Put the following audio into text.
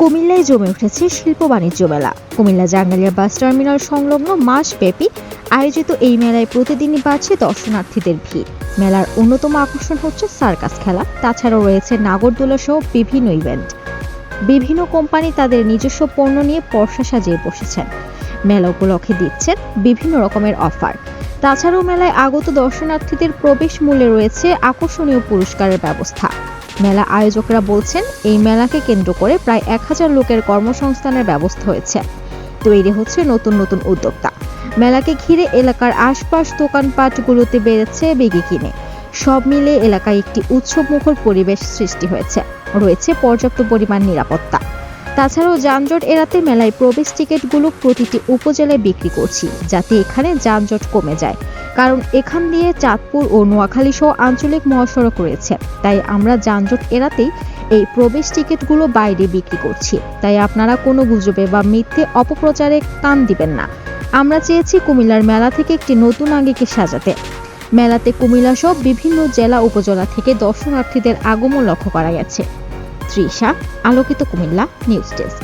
কুমিল্লায় জমে উঠেছে শিল্প বাণিজ্য মেলা। কুমিল্লা জাঙ্গালিয়া বাস টার্মিনাল সংলগ্ন মাসব্যাপী আয়োজিত এই মেলায় প্রতিদিনই বাড়ছে দর্শনার্থীদের ভিড়। মেলার অন্যতম আকর্ষণ হচ্ছে সার্কাস খেলা। তাছাড়াও রয়েছে নাগরদোলা সহ বিভিন্ন ইভেন্ট। বিভিন্ন কোম্পানি তাদের নিজস্ব পণ্য নিয়ে পর্ষা সাজিয়ে বসেছেন। মেলা উপলক্ষে দিচ্ছেন বিভিন্ন রকমের অফার। তাছাড়াও মেলায় আগত দর্শনার্থীদের প্রবেশ মূল্যে রয়েছে আকর্ষণীয় পুরস্কারের ব্যবস্থা। মেলা আয়োজকরা বলছেন, এই মেলাকে কেন্দ্র করে প্রায় এক হাজার লোকের কর্মসংস্থানের ব্যবস্থা হয়েছে। তৈরি হচ্ছে নতুন নতুন উদ্যোক্তা। মেলাকে ঘিরে এলাকার আশপাশ দোকানপাটগুলোতে বেড়েছে বেগে কিনে। সব মিলে এলাকায় একটি উৎসবমুখর পরিবেশ সৃষ্টি হয়েছে। রয়েছে পর্যাপ্ত পরিমাণ নিরাপত্তা। তাছাড়াও যানজট এড়াতে মেলায় প্রবেশ টিকিটগুলো প্রতিটি উপজেলায় বিক্রি করছি, যাতে এখানে যানজট কমে যায়। কারণ এখান দিয়ে চাঁদপুর ও নোয়াখালী সহ আঞ্চলিক মহাসড়ক রয়েছে। তাই আমরা যানজট এড়াতেই এই প্রবেশ টিকিটগুলো বাইরে বিক্রি করছি। তাই আপনারা কোনো গুজবে বা মিথ্যে অপপ্রচারে কান দিবেন না। আমরা চেয়েছি কুমিল্লার মেলা থেকে একটি নতুন আঙ্গিকে সাজাতে। মেলাতে কুমিল্লা সহ বিভিন্ন জেলা উপজেলা থেকে দর্শনার্থীদের আগমন লক্ষ্য করা গেছে। তৃষা, আলোকিত কুমিল্লা, নিউজ ডেস্ক।